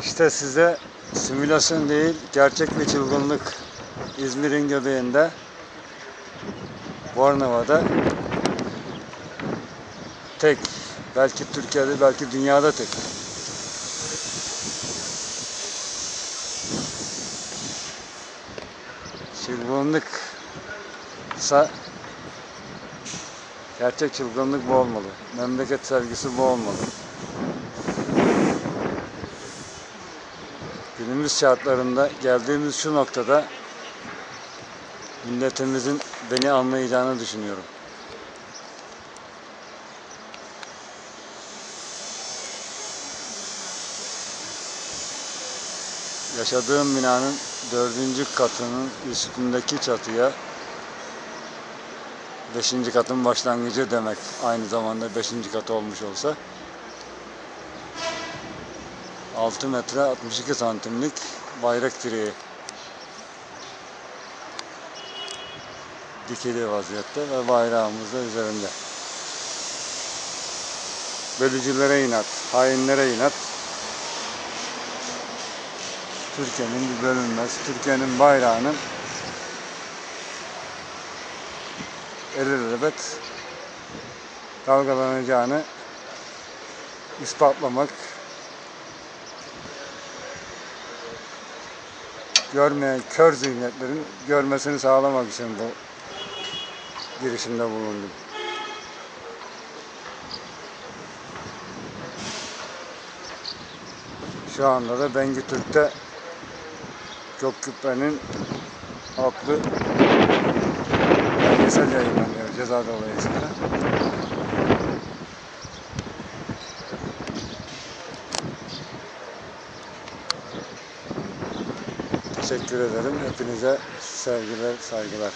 İşte size simülasyon değil, gerçek bir çılgınlık İzmir'in göbeğinde Bornova'da tek, belki Türkiye'de belki dünyada tek. Çılgınlık sa gerçek çılgınlık bu olmalı. Memleket sevgisi bu olmalı. Günümüz şartlarında geldiğimiz şu noktada milletimizin beni anlayacağını düşünüyorum. Yaşadığım binanın dördüncü katının üstündeki çatıya beşinci katın başlangıcı demek. Aynı zamanda beşinci kat olmuş olsa 6 metre 62 santimlik bayrak direği dikili vaziyette ve bayrağımız da üzerinde. Bölücülere inat, hainlere inat. Türkiye'nin bir bölünmez, Türkiye'nin bayrağının elbet dalgalanacağını ispatlamak görmeyen kör zihniyetlerin görmesini sağlamak için bu girişimde bulundum. Şu anda da Bengü Türk'te Gökküppe'nin aklı belgesel yayınlanıyor ceza dolayısıyla. Teşekkür ederim. Hepinize sevgiler, saygılar.